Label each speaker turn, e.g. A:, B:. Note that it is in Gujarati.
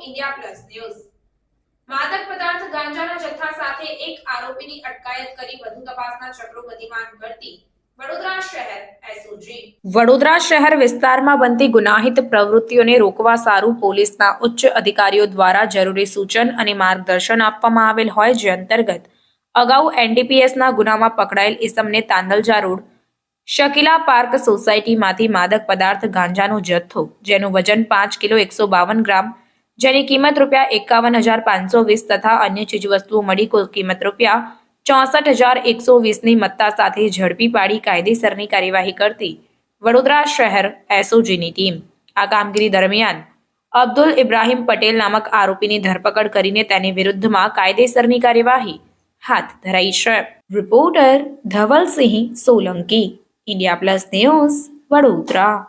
A: India Plus news. માદક પદાર્થ ગાંજાના જથ્થા સાથે એક આરોપીની અટકાયત કરી વધુ તપાસના ચક્રો ગતિમાન કરતી વડોદરા શહેર વિસ્તારમાં બનતી ગુનાહિત પ્રવૃત્તિઓને રોકવા સારું પોલીસના ઉચ્ચ અધિકારીઓ દ્વારા જરૂરી સૂચન અને માર્ગદર્શન આપવામાં આવેલ હોય જે અંતર્ગત અગાઉ એનડીપીએસના ગુનામાં પકડાયેલ ઇસમને તાંદલજા રોડ શકીલા પાર્ક સોસાયટીમાંથી માદક પદાર્થ ગાંજાનો જથ્થો, જેનું વજન પાંચ કિલો એકસો બાવન ગ્રામ, જેની કિંમત રૂપિયા એકાવન હજાર પાંચસો વીસ તથા અન્ય ચીજવસ્તુઓ મળી કુલ કિંમત રૂપિયા ચોસઠ હજાર એકસો વીસની મત્તા સાથે ઝડપી પાડી કાયદેસરની કાર્યવાહી કરતી વડોદરા શહેર એસઓજીની ટીમ. આ કામગીરી દરમિયાન અબ્દુલ ઇબ્રાહીમ પટેલ નામક આરોપીની ધરપકડ કરીને તેની વિરુદ્ધમાં કાયદેસરની કાર્યવાહી હાથ ધરાઈ છે. Reporter Dhavalsinh Solanki India Plus News Vadodara